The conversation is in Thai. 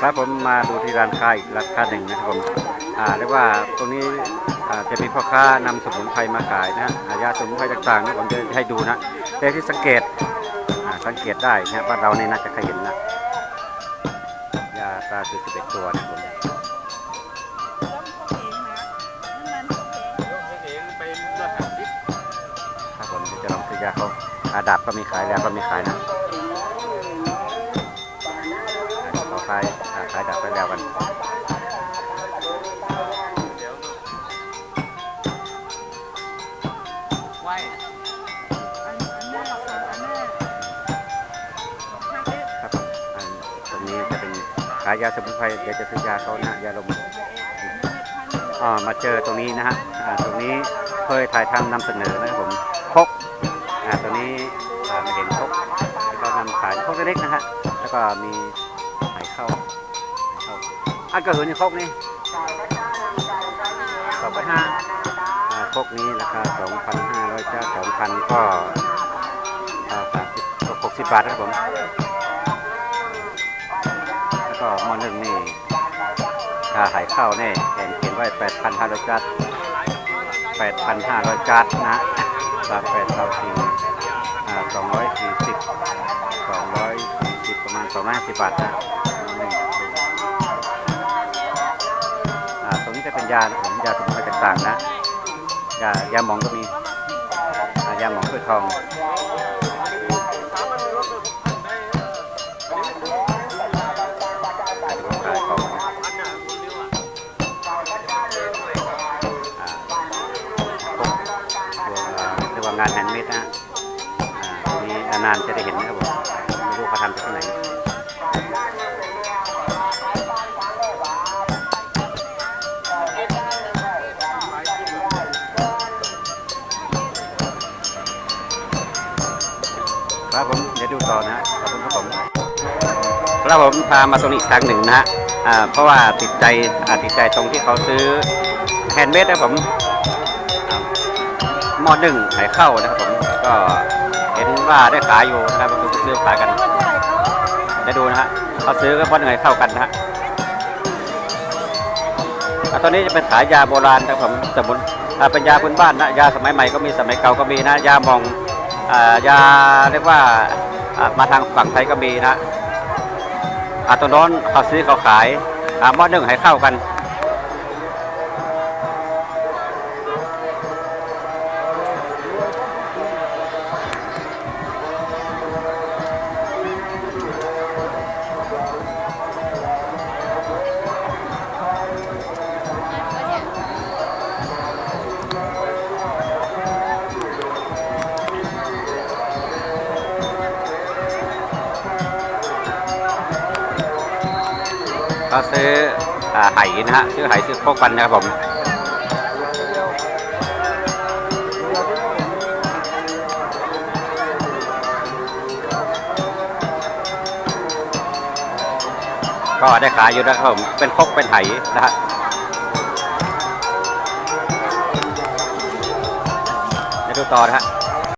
ครับผมมาดูที่ร้านค้าอีกร้านค้าหนึ่งนะครับผมอ่าเรียกว่าตรงนี้อ่าจะมีพ่อค้านำสมุนไพรมาขายนะฮะยาสมุนไพรต่างๆนะผมจะให้ดูนะแต่ที่สังเกตอ่าสังเกตได้นะบ้านเราเนี่ยน่าจะเคยเห็นนะยาตราคือสิบเอ็ดตัวนะครับผมครับผมเดี๋ยวจะลองซื้อยาเขาอาดาบก็มีขายแล้วก็มีขายนะ อ่าเขาขายอ่าขายดาบไปแล้วกันครับอันตรงนี้จะเป็นขายยาสมุนไพรเดี๋ยวจะซื้อยาเขานะยาลมอ่ามาเจอตรงนี้นะฮะอ่าตรงนี้เคยถ่ายทำนำเสนอนะครับผมครกอ่าตัวนี้อ่ามาเห็นครกที่เขานำขายครกเล็กๆนะฮะแล้วก็มี อันกระเหินในคอกนี้สองพันห้าคอกนี้ราคาสองพันห้าร้อยเจ้าสองพันก็สามสิบหกสิบบาทครับผมแล้วก็มอหนึ่งนี่ค่าขายข้าวนี่เห็นเขียนไว้แปดพันห้าร้อยจัดแปดพันห้าร้อยจัดนะสามแปดสามสี่สองร้อยสี่สิบสองร้อยสี่สิบประมาณสองร้อยสิบบาทนะ ช่เป็นยานะผมยาสมุนไพรต่างๆนะยายาหมองก็มียาหมองถ้วยทองขายของงานแฮนด์เมดนะฮะนี่นานๆจะได้เห็นนะครับผมไม่รู้เขาทำจากที่ไหน ครับผมเดี๋ยวดูต่อนะขอบคุณครับผมแล้วผมพามาตรงนี้อีกครั้งหนึ่งนะฮะเพราะว่าติดใจอาติดใจตรงที่เขาซื้อแฮนด์เมดนะผมหม้อหนึ่งขายเข้านะครับผมก็เห็นว่าได้ขายอยู่นะครับผมก็ซื้อขายกันจะดูนะฮะเขาซื้อก็เพราะหนึ่งเข้ากันนะฮะตอนนี้จะเป็นขายยาโบราณนะครับผมสมุนอ่าเป็นยาพื้นบ้านนะยาสมัยใหม่ก็มีสมัยเก่าก็มีนะยาหมอง ยาเรียกว่ามาทางฝั่งไทยก็มีนะอาตัวโน้นเขาซื้อเขาขายอาหม้อหนึ่งให้เข้ากัน ก็ซื้อไห่นะฮะซื้อไหซื้อพวกกันนะครับผมก็ได้ขายอยู่นะครับผม เป็นคกเป็นไหนะฮะเดี๋ยวดูต่อนะฮะ